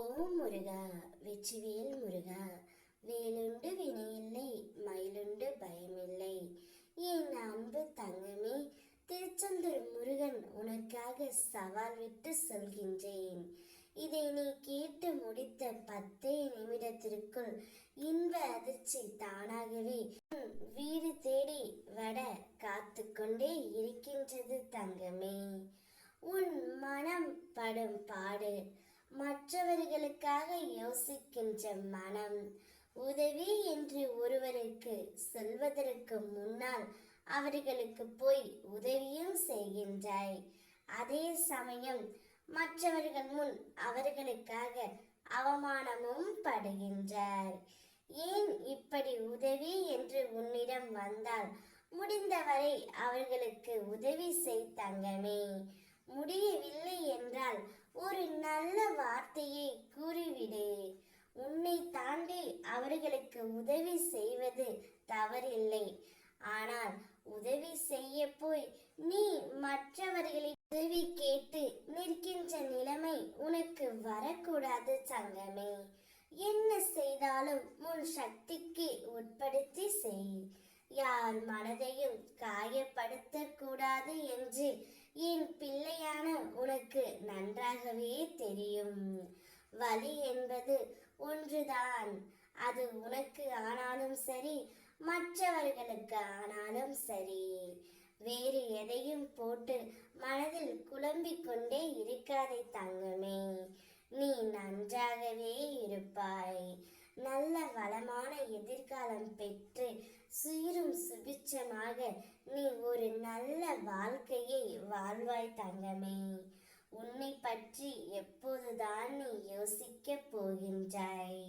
ஓம் முருகா வெற்றிவேல் முருகா வேலுண்டு வினையில்லை மயிலுண்டு பயமில்லை. என் அன்பு தங்கமே திருச்செந்தூர் முருகன் உனக்காக சவால் விட்டு சொல்கின்றேன். இதை நீ கேட்டு முடித்த பத்தே நிமிடத்திற்குள் இன்ப அதிர்ச்சி தானாகவே உன் வீடு தேடி வட காத்து கொண்டே இருக்கின்றது தங்கமே. உன் மனம் படும் பாடு மற்றவர்களுக்காக யோசிக்கின்ற மனம் உதவி என்று ஒருவருக்கு சொல்வதற்கு முன்னால் அவர்களுக்கு போய் உதவியும் செய்கின்றாய். அதே சமயம் மற்றவர்கள் முன் அவர்களுக்காக அவமானமும் படுகின்றார். ஏன் இப்படி உதவி என்று உன்னிடம் வந்தால் முடிந்தவரை அவர்களுக்கு உதவி செய் தங்கமே. முடியவில்லை என்றால் ஒரு நல்ல வார்த்தையை கூறிவிடு. உன்னை தாண்டி அவர்களுக்கு உதவி செய்வது தவறில்லை. ஆனால் உதவி செய்ய போய் நீ மற்றவர்களின் உதவி கேட்டு நிற்கின்ற நிலைமை உனக்கு வரக்கூடாது சங்கமே. என்ன செய்தாலும் உன் சக்திக்கு உட்படுத்தி செய். யார் மனதையும் காயப்படுத்த கூடாது என்று என் பிள்ளையான உனக்கு நன்றாகவே தெரியும். வலி என்பது ஒன்றுதான். அது உனக்கு ஆனாலும் சரி மற்றவர்களுக்கு ஆனாலும் சரி. வேறு எதையும் போட்டு மனதில் குழம்பிக் கொண்டே இருக்காதே தங்கமே. நீ நன்றாகவே இருப்பாய். நல்ல வளமான எதிர்காலம் பெற்று சீரும் சுபிச்சமாக நீ ஒரு நல்ல வாழ்க்கையை வாழ்வாய் தங்கமே. உன்னை பற்றி எப்போதுதான் நீ யோசிக்க போகின்றாய்.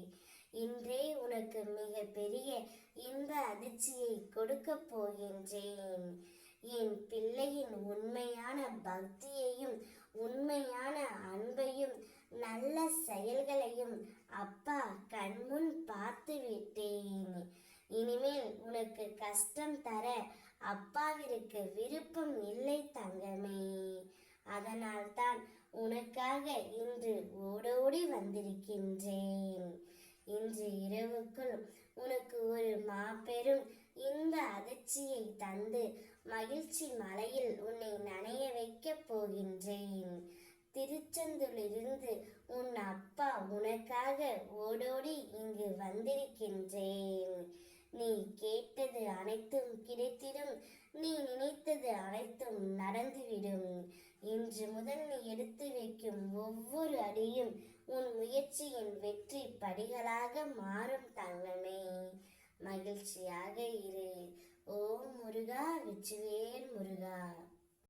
இன்றே உனக்கு மிக பெரிய இன்ப அதிர்ச்சியை கொடுக்கப் போகின்றேன். என் பிள்ளையின் உண்மையான பக்தியையும் உண்மையான அன்பையும் நல்ல செயல்களையும் அப்பா கண் கஷ்டம் தர அப்பாவிற்கு விருப்பம் இல்லை தங்கமே. அதனால்தான் உனக்காக இன்று ஓடோடி வந்திருக்கின்றேன். இன்று இரவுக்குள் உனக்கு ஒரு மாபெரும் இந்த அதிர்ச்சியை தந்து மகிழ்ச்சி மலையில் உன்னை நனைய வைக்கப் போகின்றேன். திருச்செந்தூரிலிருந்து உன் அப்பா உனக்காக ஓடோடி இங்கு வந்திருக்கின்றேன். நீ கேட்டது அனைத்தும் கிடைத்திடும். நீ நினைத்தது அனைத்தும் நடந்துவிடும். இன்று முதல் நீ எடுத்து வைக்கும் ஒவ்வொரு அடியும் உன் முயற்சியின் வெற்றி படிகளாக மாறும் தங்கமே. மகிழ்ச்சியாக இரு. ஓம் முருகா விச்சுவேர் முருகா.